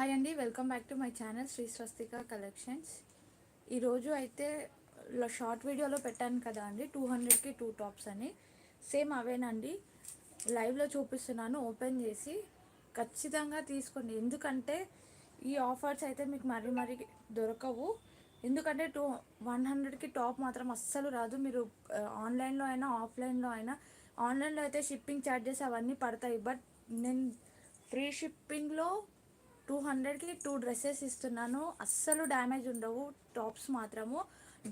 Hi అండి welcome back to my channel Shri Swastika collections. ఈరోజు అయితే షార్ట్ వీడియోలో పెట్టాను కదా అండి టూ హండ్రెడ్కి టూ టాప్స్ అని. సేమ్ అవేనండి. లైవ్లో చూపిస్తున్నాను ఓపెన్ చేసి ఖచ్చితంగా తీసుకోండి. ఎందుకంటే ఈ ఆఫర్స్ అయితే మీకు మరీ మరీ దొరకవు. ఎందుకంటే టూ వన్ హండ్రెడ్కి టాప్ మాత్రం అస్సలు రాదు. మీరు ఆన్లైన్లో అయినా ఆఫ్లైన్లో అయినా ఆన్లైన్లో అయితే షిప్పింగ్ ఛార్జెస్ అవన్నీ పడతాయి. బట్ నేను ఫ్రీ షిప్పింగ్లో టూ హండ్రెడ్కి టూ డ్రెస్సెస్ ఇస్తున్నాను. అస్సలు డ్యామేజ్ ఉండవు. టాప్స్ మాత్రము.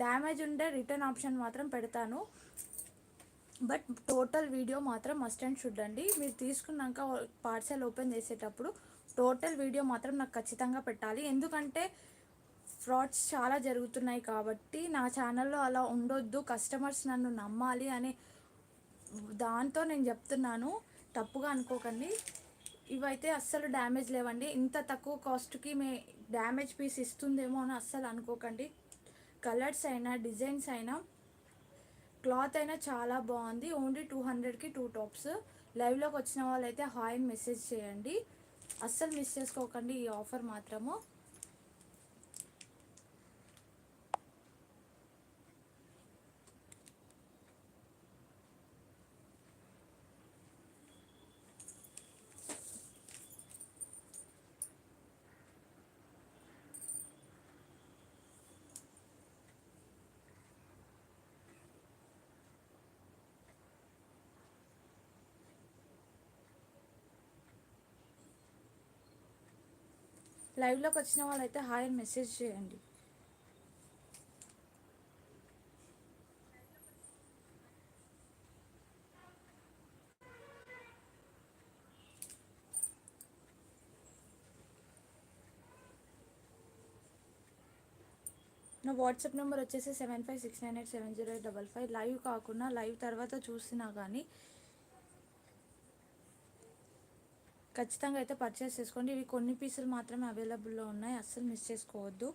డ్యామేజ్ ఉండే రిటర్న్ ఆప్షన్ మాత్రం పెడతాను. బట్ టోటల్ వీడియో మాత్రం మస్ట్ అండ్ చూడండి మీరు తీసుకున్నాక పార్సల్ ఓపెన్ చేసేటప్పుడు టోటల్ వీడియో మాత్రం నాకు ఖచ్చితంగా పెట్టాలి. ఎందుకంటే ఫ్రాడ్స్ చాలా జరుగుతున్నాయి కాబట్టి నా ఛానల్లో అలా ఉండొద్దు. కస్టమర్స్ నన్ను నమ్మాలి అనే దాంతో నేను చెప్తున్నాను. తప్పుగా అనుకోకండి. ఇవైతే అస్సలు డ్యామేజ్ లేవండి. ఇంత తక్కువ కాస్ట్కి మే డ్యామేజ్ పీస్ ఇస్తుందేమో అని అస్సలు అనుకోకండి. కలర్స్ అయినా డిజైన్స్ అయినా క్లాత్ అయినా చాలా బాగుంది. ఓన్లీ టూ హండ్రెడ్కి టూ టాప్స్. లైవ్లోకి వచ్చిన వాళ్ళైతే హాయ్ అని మెసేజ్ చేయండి. అస్సలు మిస్ చేసుకోకండి ఈ ఆఫర్ మాత్రము. లైవ్లోకి వచ్చిన వాళ్ళైతే హాయ్ అని మెసేజ్ చేయండి. నా వాట్సాప్ నెంబర్ వచ్చేసి seven five six nine eight seven zero eight double five. Live కాకుండా లైవ్ తర్వాత చూసినా కానీ ఖచ్చితంగా అయితే పర్చేస్ చేసుకోండి. ఇవి కొన్ని పీసులు మాత్రమే అవైలబుల్లో ఉన్నాయి. అస్సలు మిస్ చేసుకోవద్దు.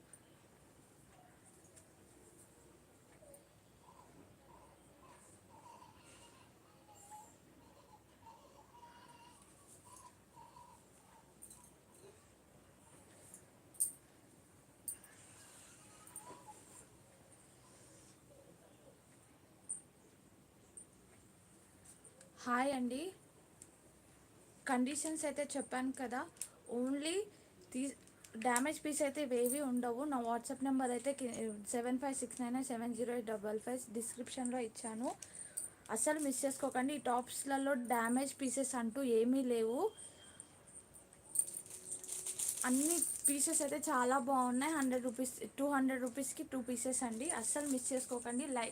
హాయ్ అండి. కండిషన్స్ అయితే చెప్పాను కదా ఓన్లీ తీ డ్యామేజ్ పీస్ అయితే ఇవేవి ఉండవు. నా వాట్సాప్ నెంబర్ అయితే seven five six nine seven zero eight double five డిస్క్రిప్షన్లో ఇచ్చాను. అస్సలు మిస్ చేసుకోకండి. ఈ టాప్స్లలో డ్యామేజ్ పీసెస్ అంటూ ఏమీ లేవు. అన్ని పీసెస్ అయితే చాలా బాగున్నాయి. హండ్రెడ్ రూపీస్ టూ హండ్రెడ్ రూపీస్కి టూ పీసెస్ అండి. అస్సలు మిస్ చేసుకోకండి. లై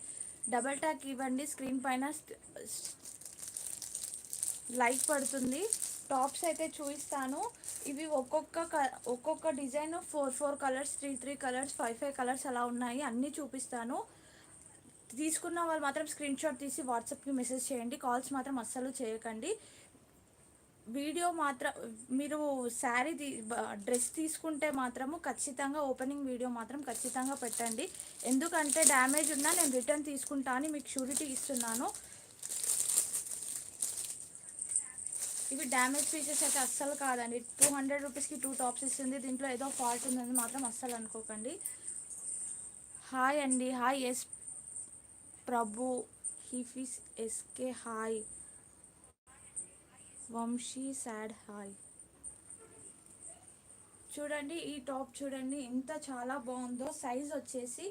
డబల్ ట్యాక్ ఇవ్వండి. స్క్రీన్ పైన లైక్ పడుతుంది. టాప్స్ అయితే చూపిస్తాను. ఇవి ఒక్కొక్క క- ఒక్కొక్క design four four colours three three colours five five colours అలా ఉన్నాయి. అన్నీ చూపిస్తాను. తీసుకున్న వాళ్ళు మాత్రం స్క్రీన్ షాట్ తీసి వాట్సాప్కి మెసేజ్ చేయండి. కాల్స్ మాత్రం అస్సలు చేయకండి. వీడియో మాత్రం మీరు శారీ తీ డ్రెస్ తీసుకుంటే మాత్రము ఖచ్చితంగా ఓపెనింగ్ వీడియో మాత్రం ఖచ్చితంగా పెట్టండి. ఎందుకంటే డ్యామేజ్ ఉన్నా నేను రిటర్న్ తీసుకుంటా అని మీకు షూరిటీ ఇస్తున్నాను. ఇవి డ్యామేజ్ పీసెస్ అయితే అస్సలు కాదండి. టూ హండ్రెడ్ రూపీస్కి టూ టాప్స్ ఇస్తుంది. దీంట్లో ఏదో ఫాల్ట్ ఉందని మాత్రం అస్సలు అనుకోకండి. హాయ్ అండి. హాయ్ ఎస్ ప్రభు హిఫీస్ ఎస్కే హాయ్ వంశీ సాడ్ హాయ్ చూడండి ఈ టాప్ చూడండి ఎంత చాలా బాగుందో. సైజ్ వచ్చేసి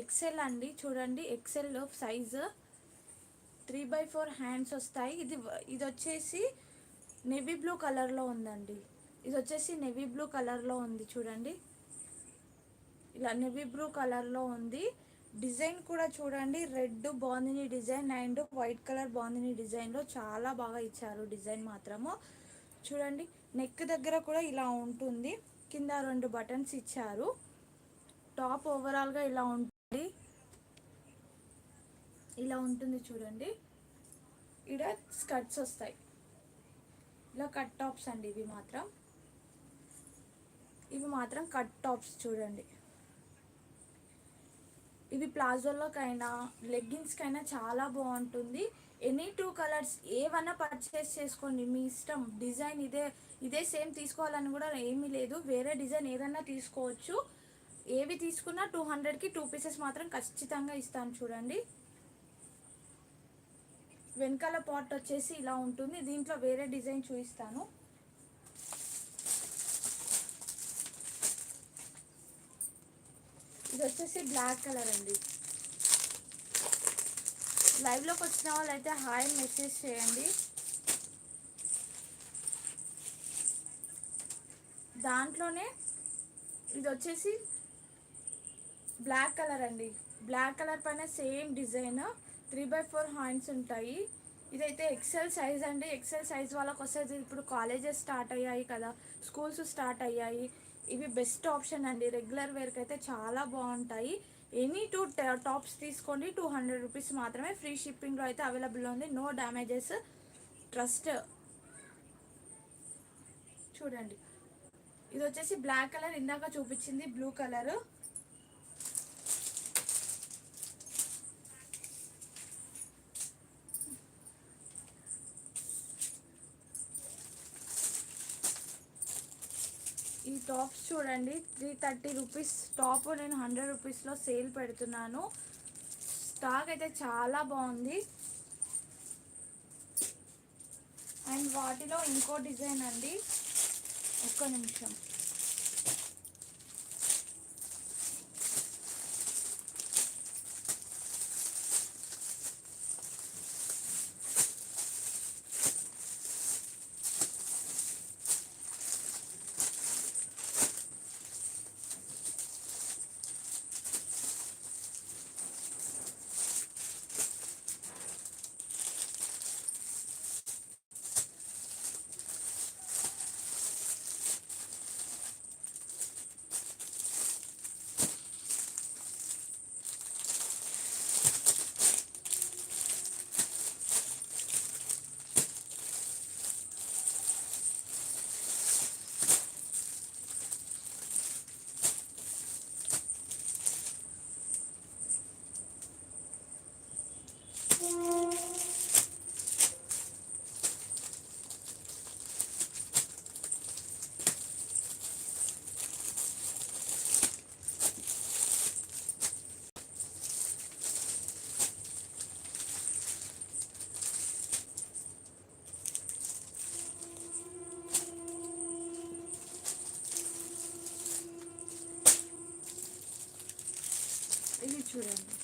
ఎక్సెల్ అండి. చూడండి XL size three by four hands వస్తాయి. ఇది ఇది వచ్చేసి నెవీ బ్లూ కలర్లో ఉందండి. ఇది వచ్చేసి నెవీ బ్లూ కలర్లో ఉంది చూడండి. ఇలా నెవీ బ్లూ కలర్లో ఉంది. డిజైన్ కూడా చూడండి. Red bandhani design and white colour bandhani డిజైన్లో చాలా బాగా ఇచ్చారు డిజైన్ మాత్రము. చూడండి. నెక్ దగ్గర కూడా ఇలా ఉంటుంది. కింద రెండు బటన్స్ ఇచ్చారు. టాప్ ఓవరాల్గా ఇలా ఉంటుంది. ఇలా ఉంటుంది చూడండి. ఇక్కడ స్కర్ట్స్ వస్తాయి. ఇలా కట్ టాప్స్ అండి ఇవి మాత్రం. ఇవి మాత్రం కట్ టాప్స్ చూడండి. ఇది ప్లాజోలోకైనా లెగ్గిన్స్కైనా చాలా బాగుంటుంది. ఎనీ టూ కలర్స్ ఏవైనా పర్చేస్ చేసుకోండి. మీ ఇష్టం. డిజైన్ ఇదే ఇదే సేమ్ తీసుకోవాలని కూడా ఏమీ లేదు. వేరే డిజైన్ ఏదన్నా తీసుకోవచ్చు. ఏవి తీసుకున్నా టూ హండ్రెడ్కి టూ పీసెస్ మాత్రం ఖచ్చితంగా ఇస్తాను చూడండి. వెనకాల పాట్ వచ్చేసి ఇలా ఉంటుంది. దీంట్లో వేరే డిజైన్ చూపిస్తాను. ఇది వచ్చేసి బ్లాక్ కలర్ అండి. లైవ్లోకి వచ్చిన వాళ్ళు అయితే హాయ్ మెసేజ్ చేయండి. దాంట్లోనే ఇది వచ్చేసి బ్లాక్ కలర్ అండి. బ్లాక్ కలర్ పైన same design. Three by four hands ఉంటాయి. ఇదైతే ఎక్సెల్ సైజ్ అండి. ఎక్సెల్ సైజ్ వాళ్ళకి వస్తుంది ఇప్పుడు కాలేజెస్ స్టార్ట్ అయ్యాయి కదా. స్కూల్స్ స్టార్ట్ అయ్యాయి. ఇవి బెస్ట్ ఆప్షన్ అండి. రెగ్యులర్ వేర్కి అయితే చాలా బాగుంటాయి. ఎనీ టూ టాప్స్ తీసుకోండి. టూ హండ్రెడ్ రూపీస్ మాత్రమే ఫ్రీ షిప్పింగ్లో అయితే అవైలబుల్ ఉంది. నో డ్యామేజెస్ ట్రస్ట్ చూడండి. ఇది వచ్చేసి బ్లాక్ కలర్ ఇందాక చూపించింది బ్లూ కలర్ టాప్స్ చూడండి. త్రీ థర్టీ రూపీస్ టాప్ నేను హండ్రెడ్ రూపీస్లో సేల్ పెడుతున్నాను. స్టాక్ అయితే చాలా బాగుంది. అండ్ వాటిలో ఇంకో డిజైన్ అండి. ఒక్క నిమిషం ఇది చూడండి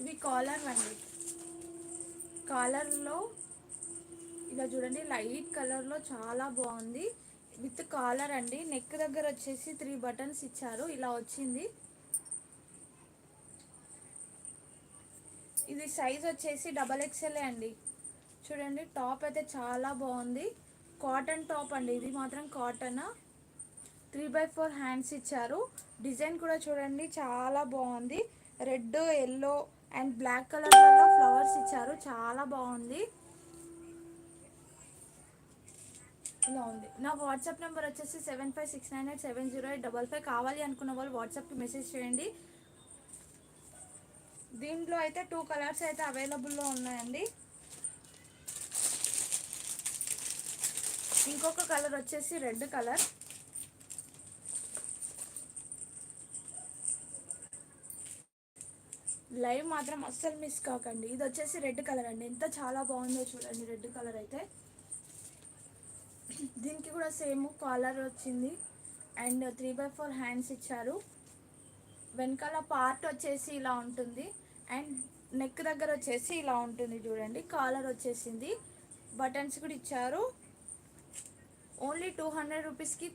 ఇవి కాలర్ అండి. కాలర్లో ఇలా చూడండి లైట్ కలర్లో చాలా బాగుంది. విత్ కాలర్ అండి. నెక్ దగ్గర వచ్చేసి త్రీ బటన్స్ ఇచ్చారు. ఇలా వచ్చింది. ఇది సైజ్ వచ్చేసి డబల్ ఎక్స్ఎల్ అండి. చూడండి టాప్ అయితే చాలా బాగుంది. కాటన్ టాప్ అండి. ఇది మాత్రం cotton? Three by four hands ఇచ్చారు. డిజైన్ కూడా చూడండి చాలా బాగుంది. రెడ్ ఎల్లో అండ్ బ్లాక్ కలర్లలో ఫ్లవర్స్ ఇచ్చారు. చాలా బాగుంది. ఇలా ఉంది నా వాట్సాప్ నెంబర్ వచ్చేసి seven five six nine eight seven zero eight double five కావాలి అనుకున్న వాళ్ళు వాట్సాప్కి మెసేజ్ చేయండి. దీంట్లో అయితే టూ కలర్స్ అయితే అవైలబుల్లో ఉన్నాయండి. ఇంకొక కలర్ వచ్చేసి రెడ్ కలర్. లైవ్ మాత్రం అస్సలు మిస్ కాకండి. ఇది వచ్చేసి రెడ్ కలర్ అండి. ఎంత చాలా బాగుందో చూడండి రెడ్ కలర్ అయితే. దీనికి కూడా సేమ్ కాలర్ వచ్చింది. And three by four hands ఇచ్చారు. వెనకాల పార్ట్ వచ్చేసి ఇలా ఉంటుంది. అండ్ నెక్ దగ్గర వచ్చేసి ఇలా ఉంటుంది చూడండి. కాలర్ వచ్చేసింది. బటన్స్ కూడా ఇచ్చారు. ఓన్లీ టూ హండ్రెడ్ రూపీస్కి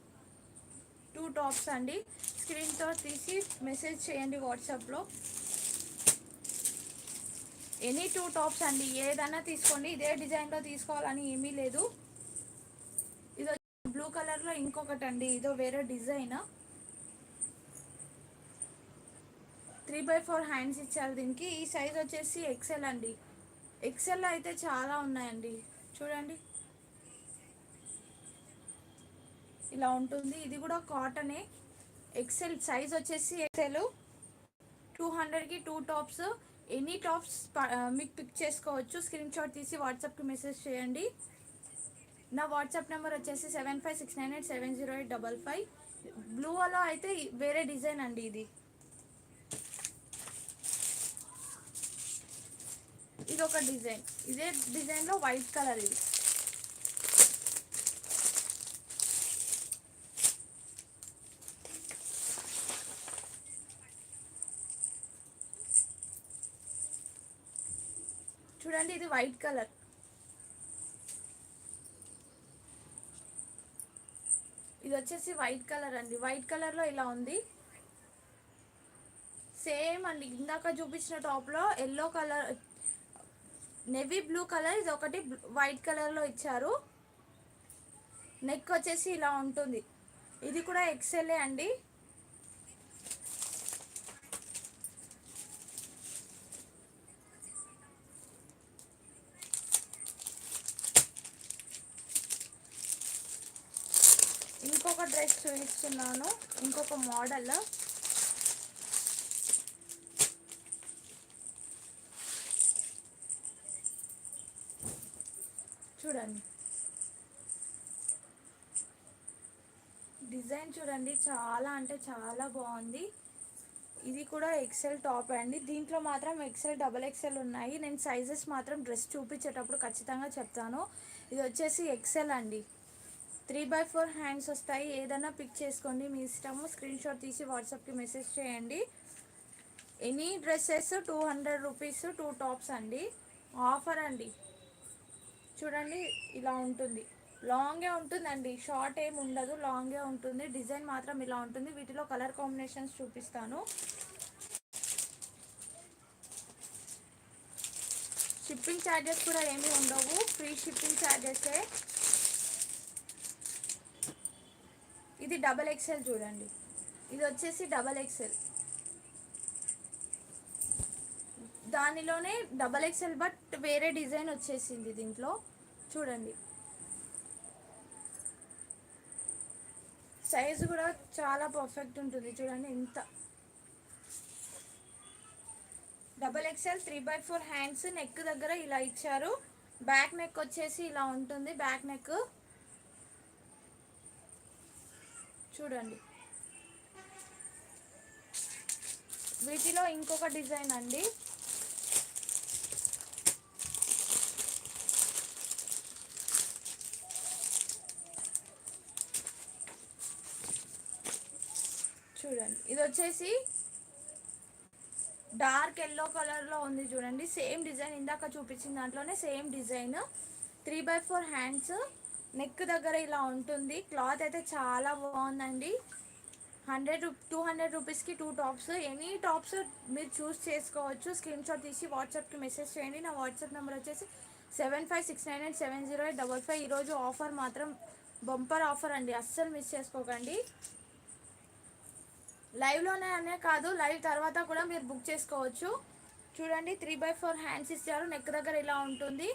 టూ టాప్స్ అండి. స్క్రీన్తో తీసి మెసేజ్ చేయండి వాట్సాప్లో. ఎనీ టూ టాప్స్ అండి ఏదైనా తీసుకోండి ఇదే డిజైన్లో తీసుకోవాలని ఏమీ లేదు. ఇది బ్లూ కలర్లో ఇంకొకటి అండి ఇదో వేరే design. Three by four hands ఇచ్చారు దీనికి ఈ సైజ్ వచ్చేసి ఎక్సెల్ అండి. ఎక్సెల్ అయితే చాలా ఉన్నాయండి చూడండి. ఇలా ఉంటుంది ఇది కూడా కాటనే. ఎక్సెల్ సైజ్ వచ్చేసి ఎక్సెల్. టూ హండ్రెడ్కి టూ టాప్స్. ఎనీ టాప్స్ మీకు పిక్ చేసుకోవచ్చు. స్క్రీన్ షాట్ తీసి వాట్సాప్కి మెసేజ్ చేయండి. నా వాట్సాప్ నెంబర్ వచ్చేసి seven five six nine eight seven zero eight double five. బ్లూలో అయితే వేరే డిజైన్ అండి ఇది. ఇది ఒక డిజైన్. ఇదే డిజైన్లో వైట్ కలర్ ఇది. చూడండి ఇది వైట్ కలర్ ఇది వచ్చేసి వైట్ కలర్ అండి. వైట్ కలర్లో ఇలా ఉంది. సేమ్ అండి. ఇందాక చూపించిన టాప్లో yellow colour navy blue colour ఇది ఒకటి వైట్ కలర్లో ఇచ్చారు. నెక్ వచ్చేసి ఇలా ఉంటుంది. ఇది కూడా ఎక్సెలే అండి. డ్రెస్ చూపిస్తున్నాను. ఇంకొక మోడల్. చూడండి. డిజైన్ చూడండి. చాలా అంటే చాలా బాగుంది. ఇది కూడా ఎక్సెల్ టాప్ అండి. దీంట్లో మాత్రం ఎక్సెల్ డబల్ ఎక్సెల్ ఉన్నాయి. నేను సైజెస్ మాత్రం డ్రెస్ చూపించేటప్పుడు ఖచ్చితంగా చెప్తాను. ఇది వచ్చేసి ఎక్సెల్ అండి. త్రీ బై ఫోర్ హ్యాండ్స్ వస్తాయి. ఏదైనా పిక్ చేసుకోండి. మీ ఇష్టము స్క్రీన్ షాట్ తీసి వాట్సాప్కి మెసేజ్ చేయండి. Any dresses two hundred rupees two tops అండి. ఆఫర్ అండి. చూడండి ఇలా ఉంటుంది. లాంగే ఉంటుందండి. షార్ట్ ఏమి ఉండదు. లాంగే ఉంటుంది. డిజైన్ మాత్రం ఇలా ఉంటుంది. వీటిలో కలర్ కాంబినేషన్స్ చూపిస్తాను. షిప్పింగ్ ఛార్జెస్ కూడా ఏమీ ఉండవు. ఫ్రీ షిప్పింగ్ ఛార్జెసే ఇది డబల్ ఎక్సెల్ చూడండి. ఇది వచ్చేసి డబల్ ఎక్సెల్ దానిలోనే డబల్ ఎక్సెల్ బట్ వేరే డిజైన్ వచ్చేసింది దీంట్లో. చూడండి. సైజు కూడా చాలా పర్ఫెక్ట్ ఉంటుంది చూడండి ఇంత double XL three by four hands neck దగ్గర ఇలా ఇచ్చారు. బ్యాక్ నెక్ వచ్చేసి ఇలా ఉంటుంది. బ్యాక్ నెక్ చూడండి. వీటిలో ఇంకొక డిజైన్ అండి. చూడండి. ఇది వచ్చేసి డార్క్ ఎల్లో కలర్లో ఉంది చూడండి. సేమ్ డిజైన్ ఇందాక చూపించిన దాంట్లోనే same design. Three by four hands. Neck దగ్గర ఇలా ఉంటుంది. క్లాత్ అయితే చాలా బాగుందండి. హండ్రెడ్ టూ హండ్రెడ్ రూపీస్కి టూ టాప్స్. ఎనీ టాప్స్ మీరు చూస్ చేసుకోవచ్చు. స్క్రీన్ షాట్ తీసి వాట్సాప్కి మెసేజ్ చేయండి. నా వాట్సాప్ నెంబర్ వచ్చేసి seven five six nine eight seven zero eight double five. ఈరోజు ఆఫర్ మాత్రం బంపర్ ఆఫర్ అండి. అస్సలు మిస్ చేసుకోకండి. లైవ్లోనే అనే కాదు లైవ్ తర్వాత కూడా మీరు బుక్ చేసుకోవచ్చు. చూడండి త్రీ బై ఫోర్ హ్యాండ్స్ ఇచ్చారు. నెక్ దగ్గర ఇలా ఉంటుంది.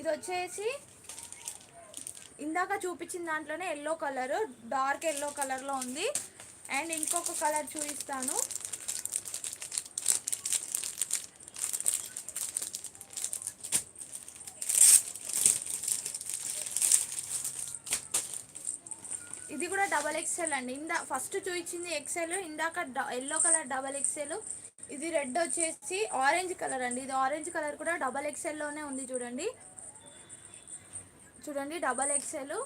ఇది వచ్చేసి ఇందాక చూపించిన దాంట్లోనే ఎల్లో కలర్ డార్క్ ఎల్లో కలర్లో ఉంది. అండ్ ఇంకొక కలర్ చూపిస్తాను. ఇది కూడా డబల్ ఎక్స్ఎల్ అండి. ఇందా ఫస్ట్ చూపించింది ఎక్స్ఎల్ ఇందాక ఎల్లో కలర్ డబల్ ఎక్స్ఎల్ ఇది రెడ్ వచ్చేసి ఆరెంజ్ కలర్ అండి. ఇది ఆరెంజ్ కలర్ కూడా డబల్ ఎక్స్ఎల్లోనే ఉంది చూడండి. చూడండి డబల్ ఎక్సెల్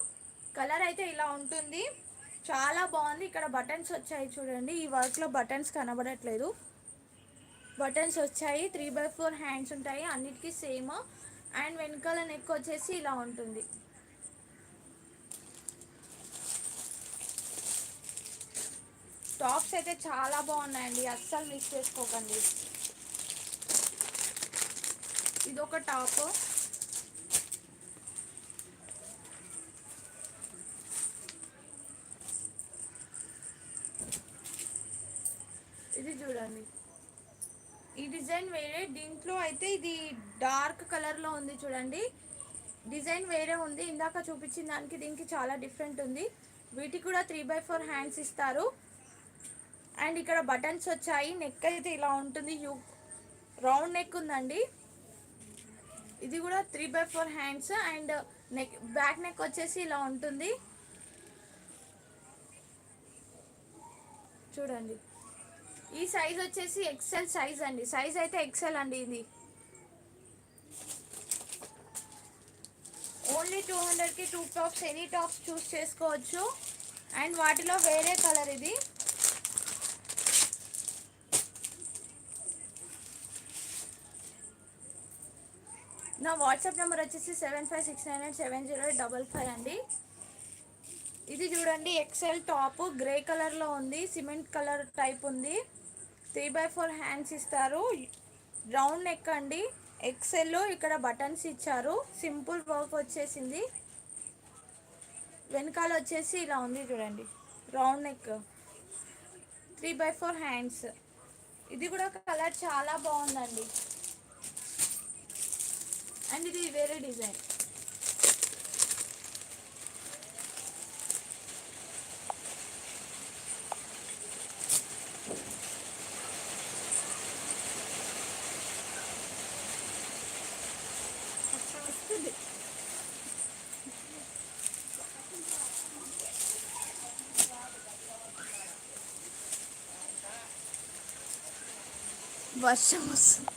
కలర్ అయితే ఇలా ఉంటుంది. చాలా బాగుంది. ఇక్కడ బటన్స్ వచ్చాయి చూడండి. ఈ వర్క్లో బటన్స్ కనబడట్లేదు. బటన్స్ వచ్చాయి. త్రీ బై ఫోర్ హ్యాండ్స్ ఉంటాయి. అన్నిటికీ సేమ్ అండ్ వెనకాల నెక్ వచ్చేసి ఇలా ఉంటుంది. టాప్స్ అయితే చాలా బాగున్నాయండి. అస్సలు మిస్ చేసుకోకండి. ఇది ఒక టాప్ ఇది చూడండి ఈ డిజైన్ వేరే దీంట్లో అయితే ఇది డార్క్ కలర్లో ఉంది చూడండి. డిజైన్ వేరే ఉంది. ఇందాక చూపించిన దానికి దీనికి చాలా డిఫరెంట్ ఉంది. వీటికి కూడా త్రీ బై ఫోర్ హ్యాండ్స్ ఇస్తారు. అండ్ ఇక్కడ బటన్స్ వచ్చాయి. నెక్ అయితే ఇలా ఉంటుంది. యూ రౌండ్ నెక్ ఉందండి. ఇది కూడా three by four hands and neck back neck వచ్చేసి ఇలా ఉంటుంది. చూడండి. ఈ సైజ్ వచ్చేసి ఎక్సెల్ సైజ్ అండి. సైజ్ అయితే ఎక్సెల్ అండి ఇది. ఓన్లీ టూ హండ్రెడ్కి two tops any tops choose చేసుకోవచ్చు. అండ్ వాటిలో వేరే కలర్ ఇది. నా వాట్సాప్ నెంబర్ వచ్చేసి seven five six nine eight seven zero double five అండి. ఇది చూడండి ఎక్సెల్ టాప్ గ్రే కలర్లో ఉంది సిమెంట్ కలర్ టైప్ ఉంది. త్రీ బై ఫోర్ హ్యాండ్స్ ఇస్తారు. రౌండ్ నెక్ అండి. ఎక్సెల్ ఇక్కడ బటన్స్ ఇచ్చారు. సింపుల్ వర్క్ వచ్చేసింది. వెనకాల వచ్చేసి ఇలా ఉంది చూడండి round neck. Three by four hands. ఇది కూడా కలర్ చాలా బాగుందండి. అండ్ ఇది వేరే డిజైన్. వర్షం వస్తుంది